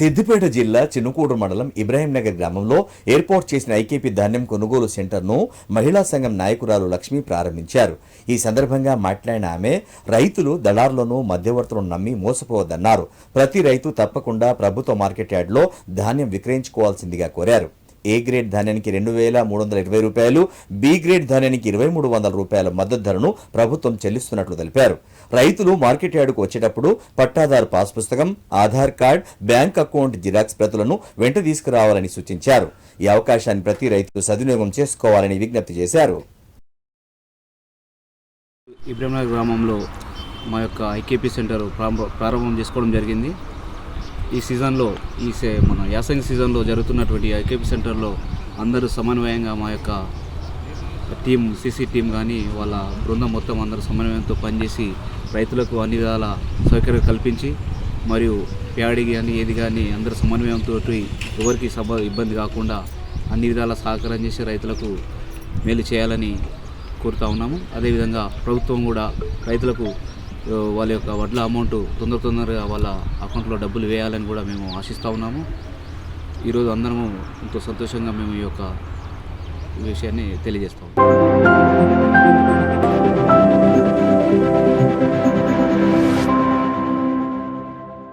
సిద్దిపేట జిల్లా చినుకూడు మండలం ఇబ్రాహీంనగర్ గ్రామంలో ఏర్పాటు చేసిన ఐకేపీ ధాన్యం కొనుగోలు సెంటర్ను మహిళా సంఘం నాయకురాలు లక్ష్మి ప్రారంభించారు. ఈ సందర్భంగా మాట్లాడిన ఆమె రైతులు దళారులను మధ్యవర్తులను నమ్మి మోసపోవద్దన్నారు. ప్రతి రైతు తప్పకుండా ప్రభుత్వ మార్కెట్ యార్డ్లో ధాన్యం విక్రయించుకోవాల్సిందిగా కోరారు. ఏ గ్రేడ్ ధాన్యానికి రెండు వేల మూడు వందల ఇరవై రూపాయలు బి గ్రేడ్ ధాన్యానికి ఇరవై మూడు వందల రూపాయల మద్దతు ధరను ప్రభుత్వం చెల్లిస్తున్నట్లు తెలిపారు. రైతులు మార్కెట్ యార్డుకు వచ్చేటప్పుడు పట్టాదారు పాస్ పుస్తకం Aadhaar card bank account xerox ప్రతులను వెంట తీసుకురావాలని సూచించారు. ఈ అవకాశాన్ని ప్రతి రైతు సద్వినియోగం చేసుకోవాలని విజ్ఞప్తి చేశారు. ఇబ్రహంనగర్ గ్రామంలో మా యొక్క ఐకేపీ సెంటర్ ప్రారంభ ప్రారంభం చేసుకోవడం జరిగింది. ఈ సీజన్లో ఈ మన యాసంగి సీజన్లో జరుగుతున్నటువంటి ఐకేపీ సెంటర్లో అందరూ సమన్వయంగా మా యొక్క టీం సీసీ టీం కానీ వాళ్ళ బృందం మొత్తం అందరూ సమన్వయంతో పనిచేసి రైతులకు అన్ని విధాల సౌకర్యం కల్పించి మరియు ప్యాడి కానీ ఏది కానీ అందరూ సమన్వయంతో ఎవరికి సభ ఇబ్బంది కాకుండా అన్ని విధాల సహకారం చేసి రైతులకు మేలు చేయాలని కోరుతా ఉన్నాము. అదేవిధంగా ప్రభుత్వం కూడా రైతులకు వాళ్ళ యొక్క వడ్ల అమౌంట్ తొందర తొందరగా వాళ్ళ అకౌంట్లో డబ్బులు వేయాలని కూడా మేము ఆశిస్తూ ఉన్నాము. ఈరోజు అందరము ఎంతో సంతోషంగా మేము ఈ యొక్క విషయాన్ని తెలియజేస్తాము